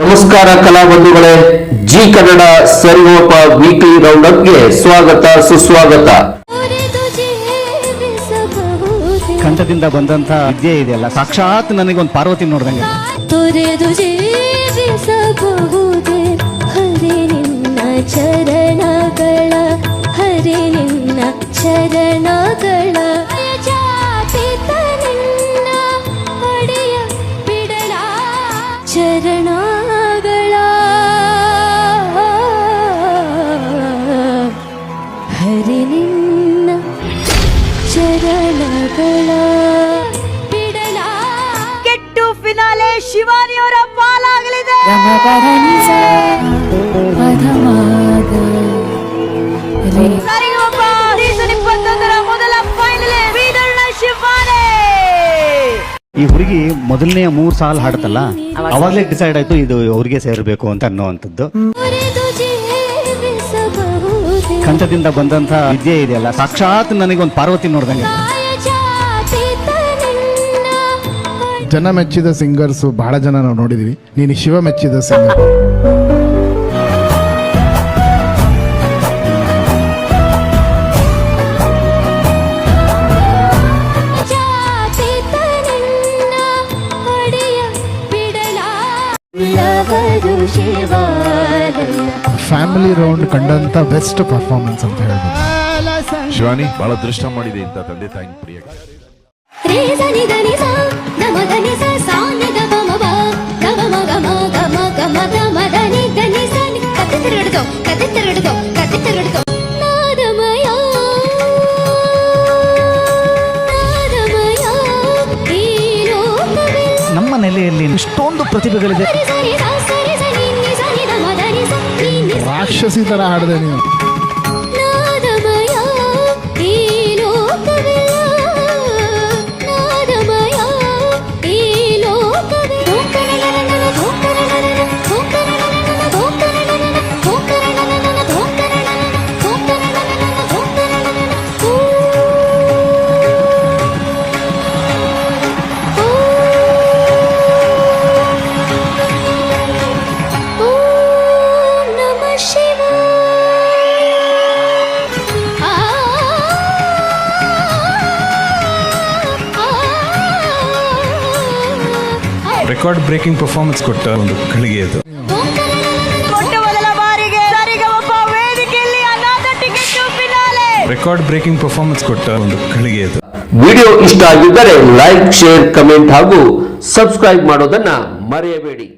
ನಮಸ್ಕಾರ ಕಲಾಬಂಧುಗಳೇ ಜಿ ಕನ್ನಡ ಸರ್ವೋಪ ವೀಕ್ಲಿ ರೌಂಡ್ ಅಪ್ಗೆ ಸ್ವಾಗತ ಸುಸ್ವಾಗತ. ಕಂಠದಿಂದ ಬಂದಂತ ವಿದ್ಯೆ ಇದೆಯಲ್ಲ ಸಾಕ್ಷಾತ್ ನನಗೊಂದು ಪಾರ್ವತಿ ನೋಡ್ದಂಗೆ. ತೊರೆದು ಜೀವಿಸಬಹುದೇ? ಹರಿ ನಿನ್ನ ಚರಣಗಳ ಹರಿ ನಿನ್ನ ಚರಣಗಳ. ಜಾಪಿತ ನಿನ್ನ ಒಡೆಯ ಬಿಡಲ? ಚರಣಗಳ ಕೆಟ್ಟು ಫಿನಾಲೆ ಶಿವಾನಿಯವರ ಪಾಲಾಗಲಿದೆ. ಈ ಹುಡುಗಿ ಮೊದಲನೇ ಮೂರ್ ಸಾಲ ಹಾಡತಲ್ಲ ಅವಾಗಲೇ ಡಿಸೈಡ್ ಆಯ್ತು ಇದು ಅವ್ರಿಗೆ ಸೇರಬೇಕು ಅಂತ ಅನ್ನುವಂಥದ್ದು. ಕಂಠದಿಂದ ಬಂದಂತ ವಿದ್ಯೆ ಇದೆಯಲ್ಲ ಸಾಕ್ಷಾತ್ ನನಗೊಂದು ಪಾರ್ವತಿ ನೋಡ್ದಂಗೆ. ಜನ ಮೆಚ್ಚಿದ ಸಿಂಗರ್ಸು ಬಹಳ ಜನ ನಾವು ನೋಡಿದೀವಿ. ನೀನು ಶಿವ ಮೆಚ್ಚಿದ ಸಿಂಗರ್ ಫ್ಯಾಮಿಲಿ ರೌಂಡ್ ಕಂಡಂತ ಬೆಸ್ಟ್ ಪರ್ಫಾರ್ಮೆನ್ಸ್ ಅಂತ ಹೇಳ್ಬೋದು. ಶಿವಾನಿ ಬಹಳ ಅದೃಷ್ಟ ಮಾಡಿದೆ ಇಂಥ ತಂದೆ ತಾಯಿ ಪ್ರಿಯಕ್ಕೆ. ಇಷ್ಟೊಂದು ಪ್ರತಿಭೆಗಳಿದೆ ರಾಕ್ಷಸಿ ಥರ ಹಾಡಿದೆ ನೀವು ರೆಕಾರ್ಡ್ ಬ್ರೇಕಿಂಗ್ ಪರ್ಫಾರ್ಮೆನ್ಸ್ ಕೊಟ್ಟ ಒಂದು ಗಳಿಗೆ ಅದು. ರೆಕಾರ್ಡ್ ಬ್ರೇಕಿಂಗ್ ಪರ್ಫಾರ್ಮೆನ್ಸ್ ಕೊಟ್ಟ ಒಂದು ಗಳಿಗೆ ಅದು. ವಿಡಿಯೋ ಇಷ್ಟ ಆಗಿದ್ದರೆ ಲೈಕ್, ಶೇರ್, ಕಮೆಂಟ್ ಹಾಗೂ ಸಬ್ಸ್ಕ್ರೈಬ್ ಮಾಡೋದನ್ನ ಮರೆಯಬೇಡಿ.